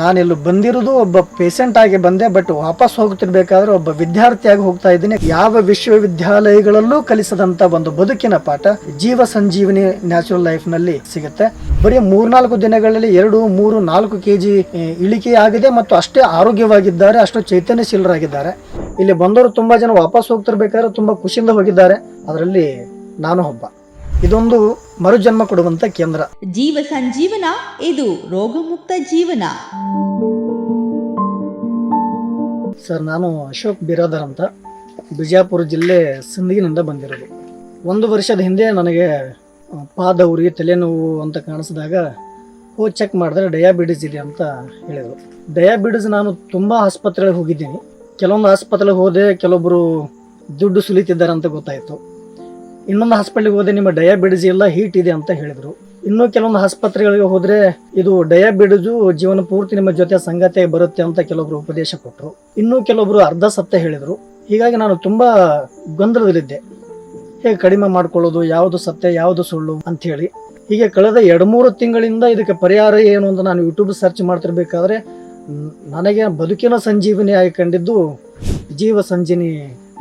ನಾನಿಲ್ಲಿ ಬಂದಿರೋದು ಒಬ್ಬ ಪೇಷಂಟ್ ಆಗಿ ಬಂದೆ ಬಟ್ ವಾಪಸ್ ಹೋಗ್ತಿರ್ಬೇಕಾದ್ರೆ ಒಬ್ಬ ವಿದ್ಯಾರ್ಥಿಯಾಗಿ ಹೋಗ್ತಾ ಇದ್ದೀನಿ. ಯಾವ ವಿಶ್ವವಿದ್ಯಾಲಯಗಳಲ್ಲೂ ಕಲಿಸದಂತ ಒಂದು ಬದುಕಿನ ಪಾಠ ಜೀವ ಸಂಜೀವಿನಿ ನ್ಯಾಚುರಲ್ ಲೈಫ್ನಲ್ಲಿ ಸಿಗುತ್ತೆ. ಬರೀ ಮೂರ್ನಾಲ್ಕು ದಿನಗಳಲ್ಲಿ ಎರಡು, ಮೂರು, ನಾಲ್ಕು ಕೆಜಿ ಇಳಿಕೆ ಆಗಿದೆ ಮತ್ತು ಅಷ್ಟೇ ಆರೋಗ್ಯವಾಗಿದ್ದಾರೆ, ಅಷ್ಟು ಚೈತನ್ಯಶೀಲರಾಗಿದ್ದಾರೆ. ಇಲ್ಲಿ ಬಂದವರು ತುಂಬಾ ಜನ ವಾಪಸ್ ಹೋಗ್ತಿರ್ಬೇಕಾದ್ರೆ ತುಂಬಾ ಖುಷಿಯಿಂದ ಹೋಗಿದ್ದಾರೆ. ಅದರಲ್ಲಿ ನಾನು ಒಬ್ಬ. ಇದೊಂದು ಮರುಜನ್ಮ ಕೊಡುವಂತ ಕೇಂದ್ರ. ಜೀವ ಸಂಜೀವನ ಇದು ರೋಗಮುಕ್ತ ಜೀವನ. ಸರ್ ನಾನು ಅಶೋಕ್ ಬಿರಾದರ್ ಅಂತ. ಬಿಜಾಪುರ ಜಿಲ್ಲೆ ಸಿಂದಗಿನಿಂದ ಬಂದಿರೋದು. ಒಂದು ವರ್ಷದ ಹಿಂದೆ ನನಗೆ ಪಾದ ಉರಿ ತಲೆನೋವು ಅಂತ ಕಾಣಿಸಿದಾಗ ಹೋ ಚೆಕ್ ಮಾಡಿದ್ರೆ ಡಯಾಬಿಟಿಸ್ ಇದೆ ಅಂತ ಹೇಳಿದರು. ಡಯಾಬಿಟಿಸ್ ನಾನು ತುಂಬ ಆಸ್ಪತ್ರೆಗಳಿಗೆ ಹೋಗಿದ್ದೀನಿ. ಕೆಲವೊಂದು ಆಸ್ಪತ್ರೆಗೆ ಹೋದೆ ಕೆಲವೊಬ್ಬರು ದುಡ್ಡು ಸುಲಿತಿದ್ದಾರೆ ಅಂತ ಗೊತ್ತಾಯಿತು. ಇನ್ನೊಂದು ಹಾಸ್ಪಿಟ್ಲಿಗೆ ಹೋದೆ ನಿಮ್ಮ ಡಯಾಬಿಟಿಸ್ ಎಲ್ಲ ಹೀಟ್ ಇದೆ ಅಂತ ಹೇಳಿದರು. ಇನ್ನೂ ಕೆಲವೊಂದು ಆಸ್ಪತ್ರೆಗಳಿಗೆ ಹೋದರೆ ಇದು ಡಯಾಬಿಟಿಸು ಜೀವನ ಪೂರ್ತಿ ನಿಮ್ಮ ಜೊತೆ ಸಂಗತಿ ಬರುತ್ತೆ ಅಂತ ಕೆಲವೊಬ್ರು ಉಪದೇಶ ಕೊಟ್ಟರು ಇನ್ನೂ ಕೆಲವೊಬ್ರು ಅರ್ಧ ಸತ್ಯ ಹೇಳಿದರು. ಹೀಗಾಗಿ ನಾನು ತುಂಬ ಗೊಂದಲದಲ್ಲಿದ್ದೆ. ಹೇಗೆ ಕಡಿಮೆ ಮಾಡ್ಕೊಳ್ಳೋದು, ಯಾವುದು ಸತ್ಯ, ಯಾವುದು ಸುಳ್ಳು ಅಂಥೇಳಿ ಹೀಗೆ ಕಳೆದ ಎರಡು ಮೂರು ತಿಂಗಳಿಂದ ಇದಕ್ಕೆ ಪರಿಹಾರ ಏನು ಅಂತ ನಾನು ಯೂಟ್ಯೂಬ್ ಸರ್ಚ್ ಮಾಡ್ತಿರ್ಬೇಕಾದ್ರೆ ನನಗೆ ಬದುಕಿನ ಸಂಜೀವಿನಿ ಆಗಿ ಕಂಡಿದ್ದು ಜೀವ ಸಂಜೀನಿ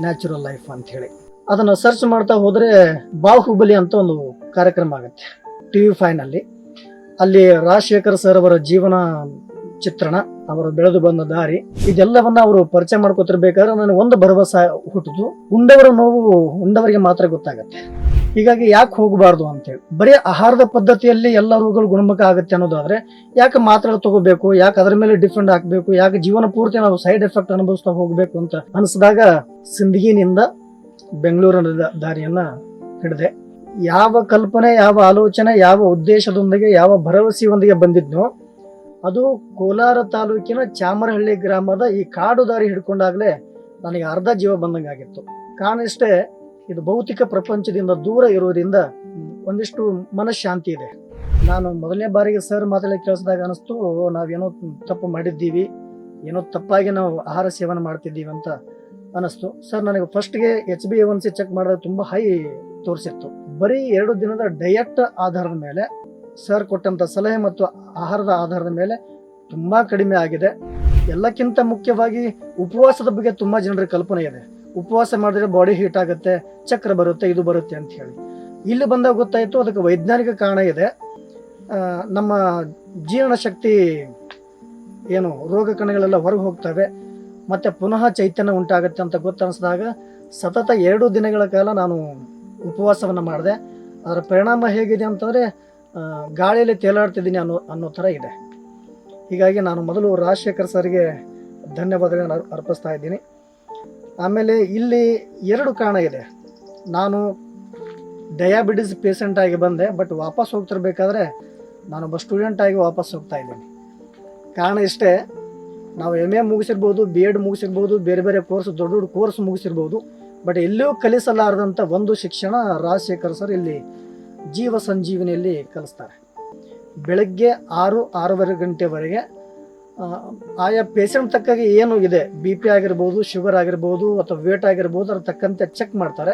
ನ್ಯಾಚುರಲ್ ಲೈಫ್ ಅಂತ ಹೇಳಿ. ಅದನ್ನು ಸರ್ಚ್ ಮಾಡ್ತಾ ಹೋದರೆ ಬಾಹುಬಲಿ ಅಂತ ಒಂದು ಕಾರ್ಯಕ್ರಮ ಆಗುತ್ತೆ. ಟಿ ವಿ ಫೈನಲ್ಲಿ ಅಲ್ಲಿ ರಾಜಶೇಖರ್ ಸರ್ ಅವರ ಜೀವನ ಚಿತ್ರಣ, ಅವರು ಬೆಳೆದು ಬಂದ ದಾರಿ, ಇದೆಲ್ಲವನ್ನ ಅವರು ಪರಿಚಯ ಮಾಡ್ಕೊತಿರ್ಬೇಕಾದ್ರೆ ನನಗೆ ಒಂದು ಭರವಸೆ ಹುಟ್ಟಿತು. ಉಂಡವರ ನೋವು ಉಂಡವರಿಗೆ ಮಾತ್ರ ಗೊತ್ತಾಗತ್ತೆ. ಹೀಗಾಗಿ ಯಾಕೆ ಹೋಗಬಾರ್ದು ಅಂತೇಳಿ. ಬರೀ ಆಹಾರದ ಪದ್ಧತಿಯಲ್ಲಿ ಎಲ್ಲ ರೋಗಗಳು ಗುಣಮುಖ ಆಗುತ್ತೆ ಅನ್ನೋದಾದ್ರೆ ಯಾಕೆ ಮಾತ್ರೆ ತಗೋಬೇಕು, ಯಾಕೆ ಅದರ ಮೇಲೆ ಡಿಫೆಂಡ್ ಹಾಕಬೇಕು, ಯಾಕೆ ಜೀವನ ಪೂರ್ತಿ ನಾವು ಸೈಡ್ ಎಫೆಕ್ಟ್ ಅನುಭವಿಸ್ತಾ ಹೋಗಬೇಕು ಅಂತ ಅನಿಸಿದಾಗ ಸಿಂದಗಿನಿಂದ ಬೆಂಗಳೂರಿನ ದಾರಿಯನ್ನ ಹಿಡಿದೆ. ಯಾವ ಕಲ್ಪನೆ, ಯಾವ ಆಲೋಚನೆ, ಯಾವ ಉದ್ದೇಶದೊಂದಿಗೆ, ಯಾವ ಭರವಸೆಯೊಂದಿಗೆ ಬಂದಿದ್ನೋ, ಅದು ಕೋಲಾರ ತಾಲೂಕಿನ ಚಾಮರಹಳ್ಳಿ ಗ್ರಾಮದ ಈ ಕಾಡು ದಾರಿ ಹಿಡ್ಕೊಂಡಾಗಲೇ ನನಗೆ ಅರ್ಧ ಜೀವ ಬಂದಂಗಾಗಿತ್ತು ಕಾರಣ ಇಷ್ಟೇ ಇದು ಭೌತಿಕ ಪ್ರಪಂಚದಿಂದ ದೂರ ಇರೋದ್ರಿಂದ ಒಂದಿಷ್ಟು ಮನಃಶಾಂತಿ ಇದೆ. ನಾನು ಮೊದಲನೇ ಬಾರಿಗೆ ಸರ್ ಮಾತಾಡಿ ಕೇಳಿಸಿದಾಗ ಅನಿಸ್ತು ನಾವೇನೋ ತಪ್ಪು ಮಾಡಿದ್ದೀವಿ, ಏನೋ ತಪ್ಪಾಗಿ ನಾವು ಆಹಾರ ಸೇವನೆ ಮಾಡ್ತಿದ್ದೀವಿ ಅಂತ ಅನಿಸ್ತು ಸರ್, ನನಗೆ ಫಸ್ಟ್ಗೆ H B one C check ಮಾಡಿದ್ರೆ ತುಂಬ ಹೈ ತೋರಿಸಿತ್ತು. ಬರೀ ಎರಡು ದಿನದ ಡಯಟ್ ಆಧಾರದ ಮೇಲೆ ಸರ್ ಕೊಟ್ಟಂತ ಸಲಹೆ ಮತ್ತು ಆಹಾರದ ಆಧಾರದ ಮೇಲೆ ತುಂಬಾ ಕಡಿಮೆ ಆಗಿದೆ. ಎಲ್ಲಕ್ಕಿಂತ ಮುಖ್ಯವಾಗಿ ಉಪವಾಸದ ಬಗ್ಗೆ ತುಂಬಾ ಜನರ ಕಲ್ಪನೆ ಇದೆ. ಉಪವಾಸ ಮಾಡಿದ್ರೆ ಬಾಡಿ ಹೀಟ್ ಆಗುತ್ತೆ, ಚಕ್ರ ಬರುತ್ತೆ, ಇದು ಬರುತ್ತೆ ಅಂತ ಹೇಳಿ. ಇಲ್ಲಿ ಬಂದಾಗ ಗೊತ್ತಾಯಿತು, ಅದಕ್ಕೆ ವೈಜ್ಞಾನಿಕ ಕಾರಣ ಇದೆ. ನಮ್ಮ ಜೀರ್ಣಶಕ್ತಿ ಏನು, ರೋಗ ಕಣಗಳೆಲ್ಲ ಹೊರಗೆ ಹೋಗ್ತವೆ. ಮತ್ತೆ ಪುನಃ ಚೈತನ್ಯ ಉಂಟಾಗುತ್ತೆ ಅಂತ ಗೊತ್ತನಿಸಿದಾಗ ಸತತ ಎರಡು ದಿನಗಳ ಕಾಲ ನಾನು ಉಪವಾಸವನ್ನು ಮಾಡಿದೆ. ಅದರ ಪರಿಣಾಮ ಹೇಗಿದೆ ಅಂತಂದರೆ ಗಾಳಿಯಲ್ಲಿ ತೇಲಾಡ್ತಿದ್ದೀನಿ ಅನ್ನೋ ಅನ್ನೋ ಥರ ಇದೆ. ಹೀಗಾಗಿ ನಾನು ಮೊದಲು ರಾಜಶೇಖರ್ ಸರ್ಗೆ ಧನ್ಯವಾದಗಳನ್ನು ಅರ್- ಅರ್ಪಿಸ್ತಾ ಇದ್ದೀನಿ. ಆಮೇಲೆ ಇಲ್ಲಿ ಎರಡು ಕಾರಣ ಇದೆ. ನಾನು ಡಯಾಬಿಟಿಸ್ ಪೇಷಂಟ್ ಆಗಿ ಬಂದೆ, ಬಟ್ ವಾಪಸ್ ಹೋಗ್ತಿರ್ಬೇಕಾದ್ರೆ ನಾನೊಬ್ಬ ಸ್ಟೂಡೆಂಟ್ ಆಗಿ ವಾಪಸ್ ಹೋಗ್ತಾ ಇದ್ದೀನಿ. ಕಾರಣ ಇಷ್ಟೇ ನಾವು ಎಂ ಎ ಮುಗಿಸಿರ್ಬೋದು ಬಿ ಎಡ್ ಮುಗಿಸಿರ್ಬೋದು, ಬೇರೆ ಬೇರೆ ಕೋರ್ಸ್ ದೊಡ್ಡ ದೊಡ್ಡ ಕೋರ್ಸ್ ಮುಗಿಸಿರ್ಬೋದು. ಬಟ್ ಎಲ್ಲೂ ಕಲಿಸಲಾರದಂಥ ಒಂದು ಶಿಕ್ಷಣ ರಾಜಶೇಖರ್ ಸರ್ ಇಲ್ಲಿ ಜೀವ ಸಂಜೀವಿನಿಯಲ್ಲಿ ಕಲಿಸ್ತಾರೆ. ಬೆಳಗ್ಗೆ ಆರು, ಆರೂವರೆ ಗಂಟೆವರೆಗೆ ಆಯಾ ಪೇಷಂಟ್ ತಕ್ಕಾಗಿ ಏನು ಇದೆ? ಬಿ ಪಿ ಆಗಿರ್ಬೋದು ಶುಗರ್ ಆಗಿರ್ಬೋದು, ಅಥವಾ ವೇಟ್ ಆಗಿರ್ಬೋದು, ಅದ್ರ ತಕ್ಕಂತೆ ಚೆಕ್ ಮಾಡ್ತಾರೆ.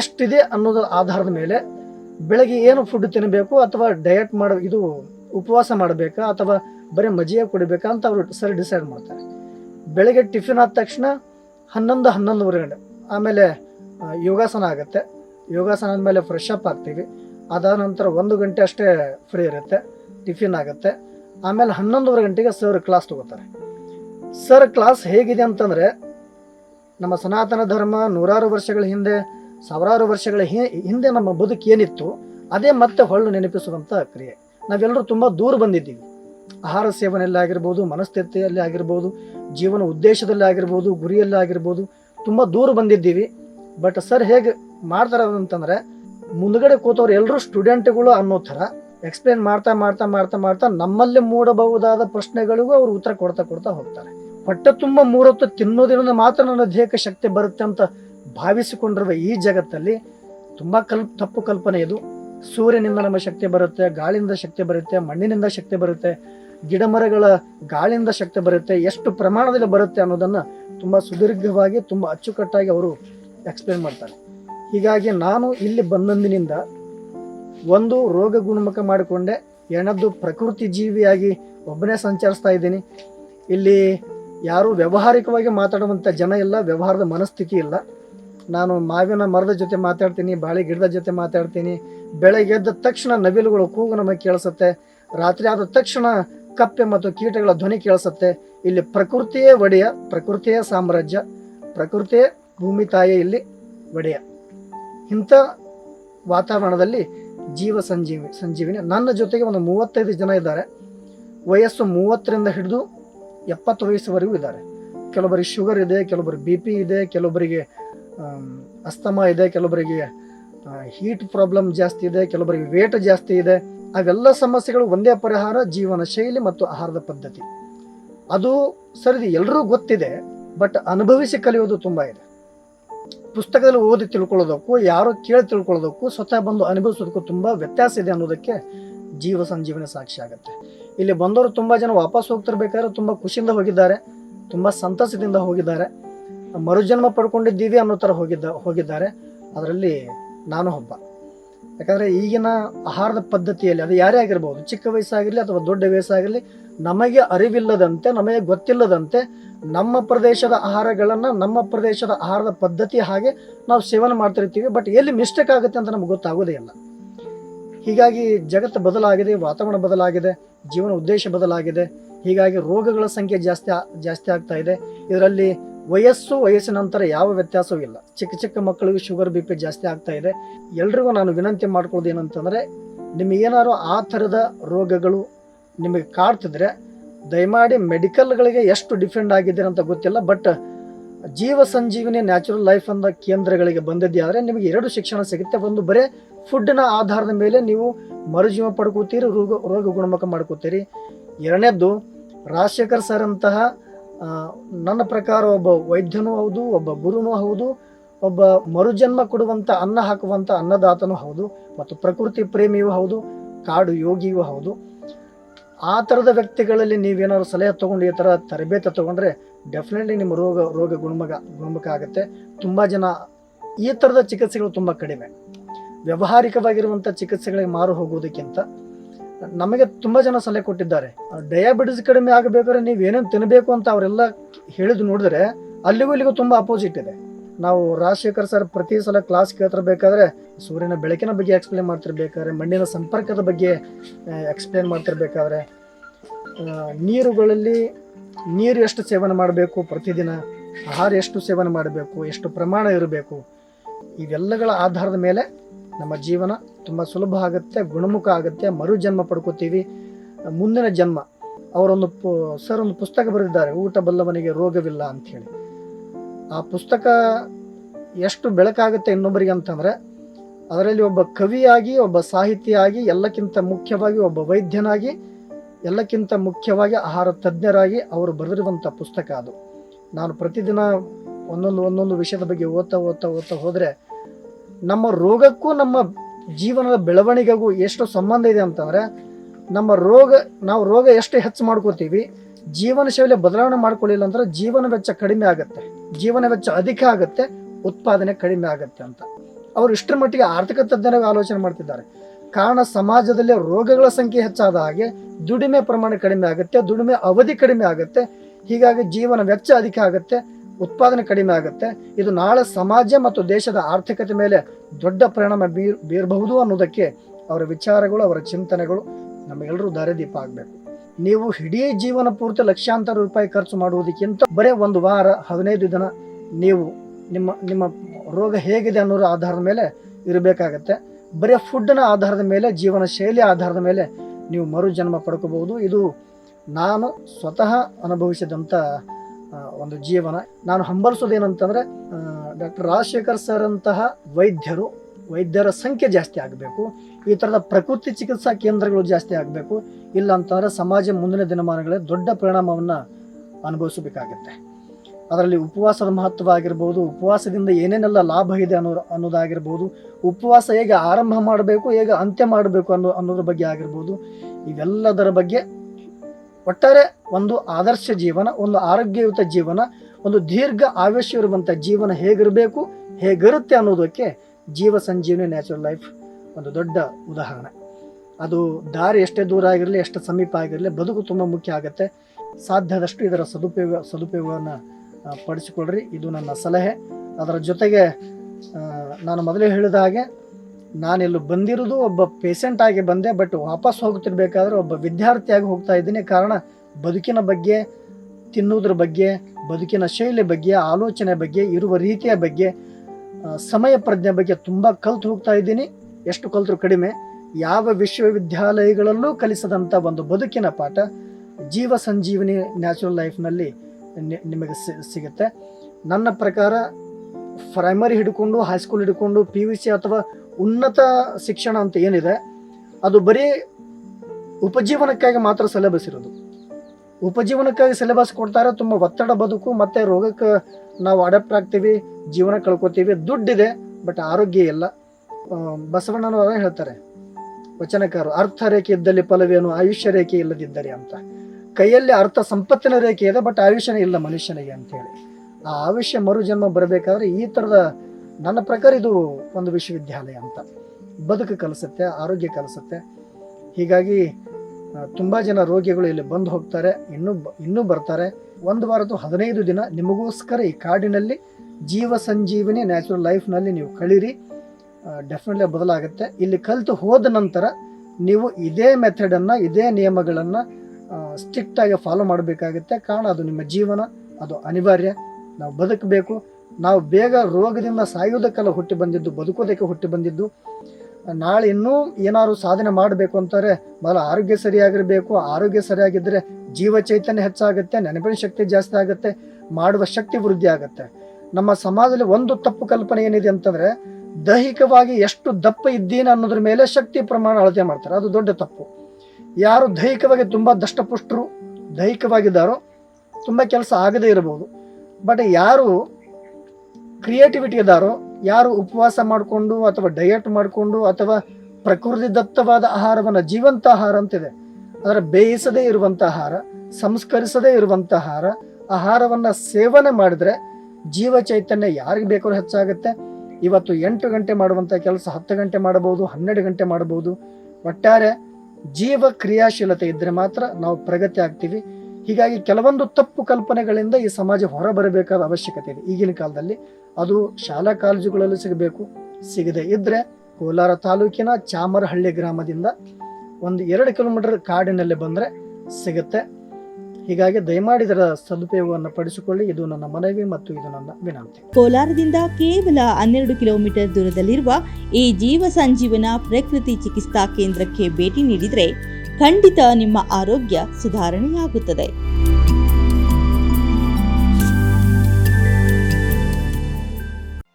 ಎಷ್ಟಿದೆ ಅನ್ನೋದ್ರ ಆಧಾರದ ಮೇಲೆ ಬೆಳಗ್ಗೆ ಏನು ಫುಡ್ ತಿನ್ನಬೇಕು ಅಥವಾ ಡಯಟ್ ಮಾಡ, ಇದು ಉಪವಾಸ ಮಾಡಬೇಕಾ, ಅಥವಾ ಬರೀ ಮಜ್ಜಿಗೆ ಕುಡಿಬೇಕಂತ ಅವರು ಸರಿ ಡಿಸೈಡ್ ಮಾಡ್ತಾರೆ. ಬೆಳಗ್ಗೆ ಟಿಫಿನ್ ಆದ ತಕ್ಷಣ ಹನ್ನೊಂದು, ಹನ್ನೊಂದುವರೆ ಗಂಟೆ. ಆಮೇಲೆ ಯೋಗಾಸನ ಆಗುತ್ತೆ. ಯೋಗಾಸನ ಆದಮೇಲೆ ಫ್ರೆಶ್ ಅಪ್ ಆಗ್ತೀವಿ. ಅದಾದ ನಂತರ ಒಂದು ಗಂಟೆ ಅಷ್ಟೇ ಫ್ರೀ ಇರುತ್ತೆ. ಟಿಫಿನ್ ಆಗುತ್ತೆ. ಆಮೇಲೆ ಹನ್ನೊಂದುವರೆ ಗಂಟೆಗೆ ಸರ್ ಕ್ಲಾಸ್ ತಗೋತಾರೆ. ಸರ್ ಕ್ಲಾಸ್ ಹೇಗಿದೆ ಅಂತಂದರೆ, ನಮ್ಮ ಸನಾತನ ಧರ್ಮ ನೂರಾರು ವರ್ಷಗಳ ಹಿಂದೆ, ಸಾವಿರಾರು ವರ್ಷಗಳ ಹಿಂದೆ ನಮ್ಮ ಬದುಕೇನಿತ್ತು ಅದೇ ಮತ್ತೆ ಹೊಳ್ಳು ನೆನಪಿಸುವಂಥ ಕ್ರಿಯೆ. ನಾವೆಲ್ಲರೂ ತುಂಬ ದೂರ ಬಂದಿದ್ದೀವಿ. ಆಹಾರ ಸೇವನೆಯಲ್ಲಿ ಆಗಿರ್ಬೋದು, ಮನಸ್ಥಿತಿಯಲ್ಲಿ ಆಗಿರ್ಬೋದು, ಜೀವನ ಉದ್ದೇಶದಲ್ಲಿ ಆಗಿರ್ಬೋದು, ಗುರಿಯಲ್ಲಿ ಆಗಿರ್ಬೋದು, ತುಂಬ ದೂರ ಬಂದಿದ್ದೀವಿ. ಬಟ್ ಸರ್ ಹೇಗೆ ಮಾಡ್ತಾರೆ ಅಂತಂದರೆ, ಮುಂದ್ಗಡೆ ಕೂತವ್ರು ಎಲ್ಲರೂ ಸ್ಟೂಡೆಂಟ್ಗಳು ಅನ್ನೋ ಥರ ಎಕ್ಸ್ಪ್ಲೇನ್ ಮಾಡ್ತಾ ಮಾಡ್ತಾ ಮಾಡ್ತಾ ಮಾಡ್ತಾ ನಮ್ಮಲ್ಲಿ ಮೂಡಬಹುದಾದ ಪ್ರಶ್ನೆಗಳಿಗೂ ಅವರು ಉತ್ತರ ಕೊಡ್ತಾ ಕೊಡ್ತಾ ಹೋಗ್ತಾರೆ. ಹೊಟ್ಟೆ ತುಂಬ ಮೂರೊತ್ತು ತಿನ್ನೋದ್ರಿಂದ ಮಾತ್ರ ನನ್ನ ದೇಹಕ್ಕೆ ಶಕ್ತಿ ಬರುತ್ತೆ ಅಂತ ಭಾವಿಸಿಕೊಂಡಿರುವ ಈ ಜಗತ್ತಲ್ಲಿ ತುಂಬ ಕಲ್, ತಪ್ಪು ಕಲ್ಪನೆ ಇದು. ಸೂರ್ಯನಿಂದ ನಮ್ಮ ಶಕ್ತಿ ಬರುತ್ತೆ, ಗಾಳಿಯಿಂದ ಶಕ್ತಿ ಬರುತ್ತೆ, ಮಣ್ಣಿನಿಂದ ಶಕ್ತಿ ಬರುತ್ತೆ ಗಿಡ ಮರಗಳ ಗಾಳಿಯಿಂದ ಶಕ್ತಿ ಬರುತ್ತೆ, ಎಷ್ಟು ಪ್ರಮಾಣದಲ್ಲಿ ಬರುತ್ತೆ ಅನ್ನೋದನ್ನು ತುಂಬ ಸುದೀರ್ಘವಾಗಿ, ತುಂಬ ಅಚ್ಚುಕಟ್ಟಾಗಿ ಅವರು ಎಕ್ಸ್ಪ್ಲೇನ್ ಮಾಡ್ತಾರೆ. ಹೀಗಾಗಿ ನಾನು ಇಲ್ಲಿ ಬಂದಂದಿನಿಂದ ಒಂದು ರೋಗ ಗುಣಮುಖ ಮಾಡಿಕೊಂಡೆ ಎರಡದ್ದು ಪ್ರಕೃತಿ ಜೀವಿಯಾಗಿ ಒಬ್ಬನೇ ಸಂಚರಿಸ್ತಾ ಇದ್ದೀನಿ. ಇಲ್ಲಿ ಯಾರೂ ವ್ಯಾವಹಾರಿಕವಾಗಿ ಮಾತಾಡುವಂಥ ಜನ ಇಲ್ಲ, ವ್ಯವಹಾರದ ಮನಸ್ಥಿತಿ ಇಲ್ಲ. ನಾನು ಮಾವಿನ ಮರದ ಜೊತೆ ಮಾತಾಡ್ತೀನಿ, ಬಾಳೆ ಗಿಡದ ಜೊತೆ ಮಾತಾಡ್ತೀನಿ. ಬೆಳಗ್ಗೆ ಎದ್ದ ತಕ್ಷಣ ನವಿಲುಗಳು ಕೂಗು ನಮಗೆ ಕೇಳಿಸುತ್ತೆ, ರಾತ್ರಿ ಆದ ತಕ್ಷಣ ಕಪ್ಪೆ ಮತ್ತು ಕೀಟಗಳ ಧ್ವನಿ ಕೇಳಿಸುತ್ತೆ. ಇಲ್ಲಿ ಪ್ರಕೃತಿಯೇ ಒಡೆಯ, ಪ್ರಕೃತಿಯೇ ಸಾಮ್ರಾಜ್ಯ, ಪ್ರಕೃತಿಯೇ ಭೂಮಿ ತಾಯಿ ಇಲ್ಲಿ ಒಡೆಯ. ಇಂಥ ವಾತಾವರಣದಲ್ಲಿ ಜೀವ ಸಂಜೀವಿ, ಸಂಜೀವಿನಿ. ನನ್ನ ಜೊತೆಗೆ ಒಂದು ಮೂವತ್ತೈದು ಜನ ಇದ್ದಾರೆ. ವಯಸ್ಸು ಮೂವತ್ತರಿಂದ ಹಿಡಿದು ಎಪ್ಪತ್ತು ವಯಸ್ಸುವರೆಗೂ ಇದ್ದಾರೆ. ಕೆಲವರಿಗೆ ಶುಗರ್ ಇದೆ, ಕೆಲವರಿಗೆ ಬಿ ಪಿ ಇದೆ, ಕೆಲವರಿಗೆ ಅಸ್ತಮ ಇದೆ, ಕೆಲವರಿಗೆ ಹೀಟ್ ಪ್ರಾಬ್ಲಮ್ ಜಾಸ್ತಿ ಇದೆ, ಕೆಲವರಿಗೆ ವೇಟ್ ಜಾಸ್ತಿ ಇದೆ. ಅವೆಲ್ಲ ಸಮಸ್ಯೆಗಳು ಒಂದೇ ಪರಿಹಾರ, ಜೀವನ ಶೈಲಿ ಮತ್ತು ಆಹಾರದ ಪದ್ಧತಿ. ಅದು ಸರಿದಿ ಎಲ್ಲರೂ ಗೊತ್ತಿದೆ, ಬಟ್ ಅನುಭವಿಸಿ ಕಲಿಯೋದು ತುಂಬ ಇದೆ. ಪುಸ್ತಕದಲ್ಲಿ ಓದಿ ತಿಳ್ಕೊಳ್ಳೋದಕ್ಕೂ, ಯಾರೋ ಕೇಳಿ ತಿಳ್ಕೊಳ್ಳೋದಕ್ಕೂ, ಸ್ವತಃ ಬಂದು ಅನುಭವಿಸೋದಕ್ಕೂ ತುಂಬ ವ್ಯತ್ಯಾಸ ಇದೆ ಅನ್ನೋದಕ್ಕೆ ಜೀವ ಸಂಜೀವನ ಸಾಕ್ಷಿ ಆಗುತ್ತೆ. ಇಲ್ಲಿ ಬಂದವರು ತುಂಬ ಜನ ವಾಪಸ್ ಹೋಗ್ತಿರ್ಬೇಕಾದ್ರೆ ತುಂಬ ಖುಷಿಯಿಂದ ಹೋಗಿದ್ದಾರೆ, ತುಂಬ ಸಂತಸದಿಂದ ಹೋಗಿದ್ದಾರೆ. ಮರುಜನ್ಮ ಪಡ್ಕೊಂಡಿದ್ದೀವಿ ಅನ್ನೋ ಥರ ಹೋಗಿದ್ದ, ಹೋಗಿದ್ದಾರೆ. ಅದರಲ್ಲಿ ನಾನು ಒಬ್ಬ ಯಾಕಂದರೆ ಈಗಿನ ಆಹಾರದ ಪದ್ಧತಿಯಲ್ಲಿ ಅದು ಯಾರೇ ಆಗಿರ್ಬೋದು, ಚಿಕ್ಕ ವಯಸ್ಸಾಗಿರಲಿ ಅಥವಾ ದೊಡ್ಡ ವಯಸ್ಸಾಗಿರಲಿ ನಮಗೆ ಅರಿವಿಲ್ಲದಂತೆ, ನಮಗೆ ಗೊತ್ತಿಲ್ಲದಂತೆ ನಮ್ಮ ಪ್ರದೇಶದ ಆಹಾರಗಳನ್ನು ನಮ್ಮ ಪ್ರದೇಶದ ಆಹಾರದ ಪದ್ಧತಿ ಹಾಗೆ ನಾವು ಸೇವನೆ ಮಾಡ್ತಿರ್ತೀವಿ. ಬಟ್ ಎಲ್ಲಿ ಮಿಸ್ಟೇಕ್ ಆಗುತ್ತೆ ಅಂತ ನಮ್ಗೆ ಗೊತ್ತಾಗೋದೇ ಇಲ್ಲ. ಹೀಗಾಗಿ ಜಗತ್ತು ಬದಲಾಗಿದೆ, ವಾತಾವರಣ ಬದಲಾಗಿದೆ, ಜೀವನ ಉದ್ದೇಶ ಬದಲಾಗಿದೆ. ಹೀಗಾಗಿ ರೋಗಗಳ ಸಂಖ್ಯೆ ಜಾಸ್ತಿ ಜಾಸ್ತಿ ಆಗ್ತಾ ಇದೆ. ಇದರಲ್ಲಿ ವಯಸ್ಸು ವಯಸ್ಸಿನ ನಂತರ ಯಾವ ವ್ಯತ್ಯಾಸವೂ ಇಲ್ಲ. ಚಿಕ್ಕ ಚಿಕ್ಕ ಮಕ್ಕಳಿಗೂ ಶುಗರ್, ಬಿ ಪಿ ಜಾಸ್ತಿ ಆಗ್ತಾ ಇದೆ. ಎಲ್ರಿಗೂ ನಾನು ವಿನಂತಿ ಮಾಡ್ಕೊಳ್ಳೋದು ಏನಂತಂದರೆ ನಿಮಗೇನಾದ್ರು ಆ ಥರದ ರೋಗಗಳು ನಿಮಗೆ ಕಾಡ್ತಿದ್ರೆ, ದಯಮಾಡಿ ಮೆಡಿಕಲ್ಗಳಿಗೆ ಎಷ್ಟು ಡಿಫೆಂಡ್ ಆಗಿದ್ದೀರ ಅಂತ ಗೊತ್ತಿಲ್ಲ, ಬಟ್ ಜೀವ ಸಂಜೀವಿನಿ ನ್ಯಾಚುರಲ್ ಲೈಫ್ ಅಂದ ಕೇಂದ್ರಗಳಿಗೆ ಬಂದಿದ್ದೆ ಆದರೆ ನಿಮಗೆ ಎರಡು ಶಿಕ್ಷಣ ಸಿಗುತ್ತೆ. ಒಂದು ಬರೀ ಫುಡ್ನ ಆಧಾರದ ಮೇಲೆ ನೀವು ಮರುಜೀವ ಪಡ್ಕೋತೀರಿ, ರೋಗ ರೋಗ ಗುಣಮುಖ ಮಾಡ್ಕೋತೀರಿ. ಎರಡನೇದ್ದು, ರಾಜಶೇಖರ್ ಸರ್ ಅಂತಹ ನನ್ನ ಪ್ರಕಾರ ಒಬ್ಬ ವೈದ್ಯನೂ ಹೌದು, ಒಬ್ಬ ಗುರುನೂ ಹೌದು, ಒಬ್ಬ ಮರುಜನ್ಮ ಕೊಡುವಂಥ ಅನ್ನ ಹಾಕುವಂಥ ಅನ್ನದಾತನೂ ಹೌದು, ಮತ್ತು ಪ್ರಕೃತಿ ಪ್ರೇಮಿಯೂ ಹೌದು, ಕಾಡು ಯೋಗಿಯೂ ಹೌದು. ಆ ಥರದ ವ್ಯಕ್ತಿಗಳಲ್ಲಿ ನೀವೇನಾದ್ರು ಸಲಹೆ ತೊಗೊಂಡು ಈ ಥರ ತರಬೇತಿ ತಗೊಂಡ್ರೆ ಡೆಫಿನೆಟ್ಲಿ ನಿಮ್ಮ ರೋಗ ರೋಗ ಗುಣಮುಖ ಗುಣಮುಖ ಆಗುತ್ತೆ. ತುಂಬ ಜನ ಈ ಥರದ ಚಿಕಿತ್ಸೆಗಳು ತುಂಬ ಕಡಿಮೆ. ವ್ಯಾವಹಾರಿಕವಾಗಿರುವಂಥ ಚಿಕಿತ್ಸೆಗಳಿಗೆ ಮಾರು ಹೋಗುವುದಕ್ಕಿಂತ ನಮಗೆ ತುಂಬ ಜನ ಸಲಹೆ ಕೊಟ್ಟಿದ್ದಾರೆ. ಡಯಾಬಿಟಿಸ್ ಕಡಿಮೆ ಆಗಬೇಕಾದ್ರೆ ನೀವು ಏನೇನು ತಿನ್ನಬೇಕು ಅಂತ ಅವರೆಲ್ಲ ಹೇಳಿದ್ ನೋಡಿದ್ರೆ ಅಲ್ಲಿಗೂ ಇಲ್ಲಿಗೂ ತುಂಬ ಅಪೋಸಿಟ್ ಇದೆ. ನಾವು ರಾಜಶೇಖರ್ ಸರ್ ಪ್ರತಿ ಸಲ ಕ್ಲಾಸ್ ಕೇಳ್ತಿರ್ಬೇಕಾದ್ರೆ ಸೂರ್ಯನ ಬೆಳಕಿನ ಬಗ್ಗೆ ಎಕ್ಸ್ಪ್ಲೇನ್ ಮಾಡ್ತಿರ್ಬೇಕಾದ್ರೆ, ಮಣ್ಣಿನ ಸಂಪರ್ಕದ ಬಗ್ಗೆ ಎಕ್ಸ್ಪ್ಲೇನ್ ಮಾಡ್ತಿರ್ಬೇಕಾದ್ರೆ ನೀರುಗಳಲ್ಲಿ ನೀರು ಎಷ್ಟು ಸೇವನೆ ಮಾಡಬೇಕು, ಪ್ರತಿದಿನ ಆಹಾರ ಎಷ್ಟು ಸೇವನೆ ಮಾಡಬೇಕು, ಎಷ್ಟು ಪ್ರಮಾಣ ಇರಬೇಕು, ಇವೆಲ್ಲಗಳ ಆಧಾರದ ಮೇಲೆ ನಮ್ಮ ಜೀವನ ತುಂಬ ಸುಲಭ ಆಗುತ್ತೆ, ಗುಣಮುಖ ಆಗುತ್ತೆ, ಮರುಜನ್ಮ ಪಡ್ಕೋತೀವಿ. ಮುಂದಿನ ಜನ್ಮ. ಅವರೊಂದು ಪು, ಸರ್ ಒಂದು ಪುಸ್ತಕ ಬರೆದಿದ್ದಾರೆ, ಊಟ ಬಲ್ಲವನಿಗೆ ರೋಗವಿಲ್ಲ ಅಂಥೇಳಿ ಆ ಪುಸ್ತಕ ಎಷ್ಟು ಬೆಳಕಾಗುತ್ತೆ ಇನ್ನೊಬ್ಬರಿಗೆ ಅಂತಂದರೆ, ಅದರಲ್ಲಿ ಒಬ್ಬ ಕವಿಯಾಗಿ, ಒಬ್ಬ ಸಾಹಿತಿಯಾಗಿ, ಎಲ್ಲಕ್ಕಿಂತ ಮುಖ್ಯವಾಗಿ ಒಬ್ಬ ವೈದ್ಯನಾಗಿ, ಎಲ್ಲಕ್ಕಿಂತ ಮುಖ್ಯವಾಗಿ ಆಹಾರ ತಜ್ಞರಾಗಿ ಅವರು ಬರೆದಿರುವಂಥ ಪುಸ್ತಕ ಅದು. ನಾನು ಪ್ರತಿದಿನ ಒಂದೊಂದು ಒಂದೊಂದು ವಿಷಯದ ಬಗ್ಗೆ ಓದ್ತಾ ಓದ್ತಾ ಓದ್ತಾ ಹೋದರೆ, ನಮ್ಮ ರೋಗಕ್ಕೂ ನಮ್ಮ ಜೀವನದ ಬೆಳವಣಿಗೆಗೂ ಎಷ್ಟು ಸಂಬಂಧ ಇದೆ ಅಂತಂದರೆ, ನಮ್ಮ ರೋಗ, ನಾವು ರೋಗ ಎಷ್ಟು ಹೆಚ್ಚು ಮಾಡ್ಕೋತೀವಿ ಜೀವನ ಶೈಲಿ ಬದಲಾವಣೆ ಮಾಡ್ಕೊಳ್ಳಿಲ್ಲ ಅಂದ್ರೆ ಜೀವನ ವೆಚ್ಚ ಕಡಿಮೆ ಆಗುತ್ತೆ. ಜೀವನ ವೆಚ್ಚ ಅಧಿಕ ಆಗುತ್ತೆ, ಉತ್ಪಾದನೆ ಕಡಿಮೆ ಆಗುತ್ತೆ ಅಂತ. ಅವರು ಇಷ್ಟರ ಮಟ್ಟಿಗೆ ಆರ್ಥಿಕ ತಜ್ಞರ ಆಲೋಚನೆ ಮಾಡ್ತಿದ್ದಾರೆ. ಕಾರಣ ಸಮಾಜದಲ್ಲಿ ರೋಗಗಳ ಸಂಖ್ಯೆ ಹೆಚ್ಚಾದ ಹಾಗೆ ದುಡಿಮೆ ಪ್ರಮಾಣ ಕಡಿಮೆ ಆಗುತ್ತೆ, ದುಡಿಮೆ ಅವಧಿ ಕಡಿಮೆ ಆಗುತ್ತೆ. ಹೀಗಾಗಿ ಜೀವನ ವೆಚ್ಚ ಅಧಿಕ ಆಗುತ್ತೆ ಉತ್ಪಾದನೆ ಕಡಿಮೆ ಆಗುತ್ತೆ. ಇದು ನಾಳೆ ಸಮಾಜ ಮತ್ತು ದೇಶದ ಆರ್ಥಿಕತೆ ಮೇಲೆ ದೊಡ್ಡ ಪರಿಣಾಮ ಬೀರ್, ಬೀರಬಹುದು ಅನ್ನೋದಕ್ಕೆ ಅವರ ವಿಚಾರಗಳು, ಅವರ ಚಿಂತನೆಗಳು ನಮಗೆಲ್ಲರೂ ದಾರಿದೀಪ ಆಗಬೇಕು. ನೀವು ಇಡೀ ಜೀವನ ಪೂರ್ತಿ ಲಕ್ಷಾಂತರ ರೂಪಾಯಿ ಖರ್ಚು ಮಾಡುವುದಕ್ಕಿಂತ ಬರೇ ಒಂದು ವಾರ, ಹದಿನೈದು ದಿನ ನೀವು ನಿಮ್ಮ ನಿಮ್ಮ ರೋಗ ಹೇಗಿದೆ ಅನ್ನೋರ ಆಧಾರದ ಮೇಲೆ ಇರಬೇಕಾಗತ್ತೆ. ಬರೀ ಫುಡ್ನ ಆಧಾರದ ಮೇಲೆ, ಜೀವನ ಶೈಲಿ ಆಧಾರದ ಮೇಲೆ ನೀವು ಮರುಜನ್ಮ ಪಡ್ಕೋಬಹುದು. ಇದು ನಾನು ಸ್ವತಃ ಅನುಭವಿಸಿದಂಥ ಒಂದು ಜೀವನ. ನಾನು ಹಂಬಲಿಸೋದೇನಂತಂದ್ರೆ ಡಾಕ್ಟರ್ ರಾಜಶೇಖರ್ ಸರ್ ಅಂತಹ ವೈದ್ಯರು, ವೈದ್ಯರ ಸಂಖ್ಯೆ ಜಾಸ್ತಿ ಆಗಬೇಕು. ಈ ಥರದ ಪ್ರಕೃತಿ ಚಿಕಿತ್ಸಾ ಕೇಂದ್ರಗಳು ಜಾಸ್ತಿ ಆಗಬೇಕು. ಇಲ್ಲ ಅಂತಂದರೆ ಸಮಾಜ ಮುಂದಿನ ದಿನಮಾನಗಳಲ್ಲಿ ದೊಡ್ಡ ಪರಿಣಾಮವನ್ನು ಅನುಭವಿಸಬೇಕಾಗುತ್ತೆ. ಅದರಲ್ಲಿ ಉಪವಾಸದ ಮಹತ್ವ ಆಗಿರ್ಬೋದು, ಉಪವಾಸದಿಂದ ಏನೇನೆಲ್ಲ ಲಾಭ ಇದೆ ಅನ್ನೋ, ಅನ್ನೋದಾಗಿರ್ಬೋದು, ಉಪವಾಸ ಹೇಗೆ ಆರಂಭ ಮಾಡಬೇಕು, ಹೇಗೆ ಅಂತ್ಯ ಮಾಡಬೇಕು ಅನ್ನೋ, ಅನ್ನೋದ್ರ ಬಗ್ಗೆ ಆಗಿರ್ಬೋದು, ಇವೆಲ್ಲದರ ಬಗ್ಗೆ ಒಟ್ಟಾರೆ ಒಂದು ಆದರ್ಶ ಜೀವನ, ಒಂದು ಆರೋಗ್ಯಯುತ ಜೀವನ, ಒಂದು ದೀರ್ಘ ಆವೇಶ ಇರುವಂಥ ಜೀವನ ಹೇಗಿರಬೇಕು, ಹೇಗಿರುತ್ತೆ ಅನ್ನೋದಕ್ಕೆ ಜೀವ ಸಂಜೀವನಿ ನ್ಯಾಚುರಲ್ ಲೈಫ್ ಒಂದು ದೊಡ್ಡ ಉದಾಹರಣೆ. ಅದು ದಾರಿ ಎಷ್ಟೇ ದೂರ ಆಗಿರಲಿ, ಎಷ್ಟು ಸಮೀಪ ಆಗಿರಲಿ, ಬದುಕು ತುಂಬ ಮುಖ್ಯ ಆಗುತ್ತೆ. ಸಾಧ್ಯದಷ್ಟು ಇದರ ಸದುಪಯೋಗ, ಸದುಪಯೋಗವನ್ನು ಪಡಿಸಿಕೊಳ್ಳ್ರಿ ಇದು ನನ್ನ ಸಲಹೆ. ಅದರ ಜೊತೆಗೆ ನಾನು ಮೊದಲೇ ಹೇಳಿದ ಹಾಗೆ ನಾನಿಲ್ಲಿ ಬಂದಿರೋದು ಒಬ್ಬ ಪೇಷಂಟ್ ಆಗಿ ಬಂದೆ ಬಟ್ ವಾಪಸ್ ಹೋಗ್ತಿರ್ಬೇಕಾದ್ರೆ ಒಬ್ಬ ವಿದ್ಯಾರ್ಥಿಯಾಗಿ ಹೋಗ್ತಾ ಇದ್ದೀನಿ. ಕಾರಣ ಬದುಕಿನ ಬಗ್ಗೆ, ತಿನ್ನುವುದ್ರ ಬಗ್ಗೆ, ಬದುಕಿನ ಶೈಲಿ ಬಗ್ಗೆ, ಆಲೋಚನೆ ಬಗ್ಗೆ, ಇರುವ ರೀತಿಯ ಬಗ್ಗೆ ಸಮಯ ಪ್ರಜ್ಞೆ ಬಗ್ಗೆ ತುಂಬ ಕಲ್ತು ಹೋಗ್ತಾ ಇದ್ದೀನಿ. ಎಷ್ಟು ಕಲ್ತರು ಕಡಿಮೆ. ಯಾವ ವಿಶ್ವವಿದ್ಯಾಲಯಗಳಲ್ಲೂ ಕಲಿಸದಂಥ ಒಂದು ಬದುಕಿನ ಪಾಠ ಜೀವ ಸಂಜೀವಿನಿ ನ್ಯಾಚುರಲ್ ಲೈಫ್ನಲ್ಲಿ ನಿಮಗೆ ಸಿಗುತ್ತೆ. ನನ್ನ ಪ್ರಕಾರ ಪ್ರೈಮರಿ ಹಿಡ್ಕೊಂಡು ಹೈಸ್ಕೂಲ್ ಹಿಡ್ಕೊಂಡು ಪಿ ಯು ಸಿ ಅಥವಾ ಉನ್ನತ ಶಿಕ್ಷಣ ಅಂತ ಏನಿದೆ, ಅದು ಬರೀ ಉಪಜೀವನಕ್ಕಾಗಿ ಮಾತ್ರ ಸಿಲೆಬಸ್ ಇರೋದು. ಉಪಜೀವನಕ್ಕಾಗಿ ಸಿಲೆಬಸ್ ಕೊಡ್ತಾರೆ, ತುಂಬ ಒತ್ತಡ ಬದುಕು, ಮತ್ತೆ ರೋಗಕ್ಕೆ ನಾವು ಅಡಾಪ್ಟ್ ಆಗ್ತೀವಿ, ಜೀವನ ಕಳ್ಕೊತೀವಿ, ದುಡ್ಡಿದೆ ಬಟ್ ಆರೋಗ್ಯ ಇಲ್ಲ. ಬಸವಣ್ಣನವರ ಹೇಳ್ತಾರೆ, ವಚನಕಾರರು, ಅರ್ಥ ರೇಖೆ ಇದ್ದಲ್ಲಿ ಫಲವೇನು, ಆಯುಷ್ಯ ರೇಖೆ ಇಲ್ಲದಿದ್ದರೆ ಅಂತ. ಕೈಯಲ್ಲಿ ಅರ್ಥ ಸಂಪತ್ತಿನ ರೇಖೆ ಇದೆ ಬಟ್ ಆಯುಷ್ಯನೇ ಇಲ್ಲ ಮನುಷ್ಯನಿಗೆ ಅಂತೇಳಿ ಆ ಆಯುಷ್ಯ ಮರುಜನ್ಮ ಬರಬೇಕಾದ್ರೆ ಈ ಥರದ ನನ್ನ ಪ್ರಕಾರ ಇದು ಒಂದು ವಿಶ್ವವಿದ್ಯಾಲಯ ಅಂತ. ಬದುಕು ಕಲಿಸುತ್ತೆ, ಆರೋಗ್ಯ ಕಲಿಸುತ್ತೆ. ಹೀಗಾಗಿ ತುಂಬ ಜನ ರೋಗಿಗಳು ಇಲ್ಲಿ ಬಂದು ಹೋಗ್ತಾರೆ, ಇನ್ನೂ ಇನ್ನೂ ಬರ್ತಾರೆ. ಒಂದು ವಾರದ್ದು ಹದಿನೈದು ದಿನ ನಿಮಗೋಸ್ಕರ ಈ ಕಾಡಿನಲ್ಲಿ ಜೀವ ಸಂಜೀವಿನಿ ನ್ಯಾಚುರಲ್ ಲೈಫ್ನಲ್ಲಿ ನೀವು ಕಳೀರಿ. ಡೆಫಿನೆಟ್ಲಿ ಬದಲಾಗುತ್ತೆ. ಇಲ್ಲಿ ಕಲಿತು ಹೋದ ನಂತರ ನೀವು ಇದೇ ಮೆಥಡನ್ನು ಇದೇ ನಿಯಮಗಳನ್ನು ಸ್ಟ್ರಿಕ್ಟಾಗಿ ಫಾಲೋ ಮಾಡಬೇಕಾಗುತ್ತೆ. ಕಾರಣ ಅದು ನಿಮ್ಮ ಜೀವನ, ಅದು ಅನಿವಾರ್ಯ. ನಾವು ಬದುಕಬೇಕು. ನಾವು ಬೇಗ ರೋಗದಿಂದ ಸಾಯೋದಕ್ಕೆಲ್ಲ ಹುಟ್ಟಿ ಬಂದಿದ್ದು ಬದುಕೋದಕ್ಕೆ ಹುಟ್ಟಿ ಬಂದಿದ್ದು, ನಾಳೆ ಇನ್ನೂ ಏನಾದ್ರು ಸಾಧನೆ ಮಾಡಬೇಕು ಅಂತಾರೆ ಮೊದಲು ಆರೋಗ್ಯ ಸರಿಯಾಗಿರಬೇಕು, ಆರೋಗ್ಯ ಸರಿಯಾಗಿದ್ದರೆ ಜೀವ ಚೈತನ್ಯ ಹೆಚ್ಚಾಗುತ್ತೆ, ನೆನಪಿನ ಶಕ್ತಿ ಜಾಸ್ತಿ ಆಗುತ್ತೆ, ಮಾಡುವ ಶಕ್ತಿ ವೃದ್ಧಿ ಆಗುತ್ತೆ. ನಮ್ಮ ಸಮಾಜದಲ್ಲಿ ಒಂದು ತಪ್ಪು ಕಲ್ಪನೆ ಏನಿದೆ ಅಂತಂದ್ರೆ, ದೈಹಿಕವಾಗಿ ಎಷ್ಟು ದಪ್ಪ ಇದ್ದೀನಿ ಅನ್ನೋದ್ರ ಮೇಲೆ ಶಕ್ತಿ ಪ್ರಮಾಣ ಅಳತೆ ಮಾಡ್ತಾರೆ. ಅದು ದೊಡ್ಡ ತಪ್ಪು. ಯಾರು ದೈಹಿಕವಾಗಿ ತುಂಬಾ ದಷ್ಟಪುಷ್ಟರು, ದೈಹಿಕವಾಗಿದ್ದಾರೋ, ತುಂಬ ಕೆಲಸ ಆಗದೇ ಇರಬಹುದು. ಬಟ್ ಯಾರು ಕ್ರಿಯೇಟಿವಿಟಿ ಇದ್ದಾರೋ ಯಾರು ಉಪವಾಸ ಮಾಡಿಕೊಂಡು ಅಥವಾ ಡಯಟ್ ಮಾಡಿಕೊಂಡು ಅಥವಾ ಪ್ರಕೃತಿ ದತ್ತವಾದ ಆಹಾರವನ್ನು ಜೀವಂತ ಆಹಾರ ಅಂತಿದೆ. ಅದರ ಬೇಯಿಸದೇ ಇರುವಂಥ ಆಹಾರ, ಸಂಸ್ಕರಿಸದೇ ಇರುವಂಥ ಆಹಾರ, ಆಹಾರವನ್ನು ಸೇವನೆ ಮಾಡಿದ್ರೆ ಜೀವ ಚೈತನ್ಯ ಯಾರಿಗೆ ಬೇಕಾದ್ರೂ ಹೆಚ್ಚಾಗುತ್ತೆ. ಇವತ್ತು ಎಂಟು ಗಂಟೆ ಮಾಡುವಂಥ ಕೆಲಸ ಹತ್ತು ಗಂಟೆ ಮಾಡಬಹುದು, ಹನ್ನೆರಡು ಗಂಟೆ ಮಾಡಬಹುದು. ಒಟ್ಟಾರೆ ಜೀವ ಕ್ರಿಯಾಶೀಲತೆ ಇದ್ದರೆ ಮಾತ್ರ ನಾವು ಪ್ರಗತಿ ಆಗ್ತೀವಿ. ಹೀಗಾಗಿ ಕೆಲವೊಂದು ತಪ್ಪು ಕಲ್ಪನೆಗಳಿಂದ ಈ ಸಮಾಜ ಹೊರಬರಬೇಕಾದ ಅವಶ್ಯಕತೆ ಇದೆ. ಈಗಿನ ಕಾಲದಲ್ಲಿ ಅದು ಶಾಲಾ ಕಾಲೇಜುಗಳಲ್ಲಿ ಸಿಗಬೇಕು. ಸಿಗದೆ ಇದ್ರೆ ಕೋಲಾರ ತಾಲೂಕಿನ ಚಾಮರಹಳ್ಳಿ ಗ್ರಾಮದಿಂದ ಒಂದು ಎರಡು ಕಿಲೋಮೀಟರ್ ಕಾಡಿನಲ್ಲಿ ಬಂದರೆ ಸಿಗುತ್ತೆ. ಹೀಗಾಗಿ ದಯಮಾಡಿ ಇದರ ಸದುಪಯೋಗವನ್ನು ಪಡಿಸಿಕೊಳ್ಳಿ. ಇದು ನನ್ನ ಮನವಿ ಮತ್ತು ಇದು ನನ್ನ ವಿನಂತಿ. ಕೋಲಾರದಿಂದ ಕೇವಲ ಹನ್ನೆರಡು ಕಿಲೋಮೀಟರ್ ದೂರದಲ್ಲಿರುವ ಈ ಜೀವ ಸಂಜೀವನ ಪ್ರಕೃತಿ ಚಿಕಿತ್ಸಾ ಕೇಂದ್ರಕ್ಕೆ ಭೇಟಿ ನೀಡಿದರೆ ಖಂಡಿತ ನಿಮ್ಮ ಆರೋಗ್ಯ ಸುಧಾರಣೆಯಾಗುತ್ತದೆ.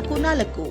ನಾಲ್ಕು ನಾಲ್ಕು.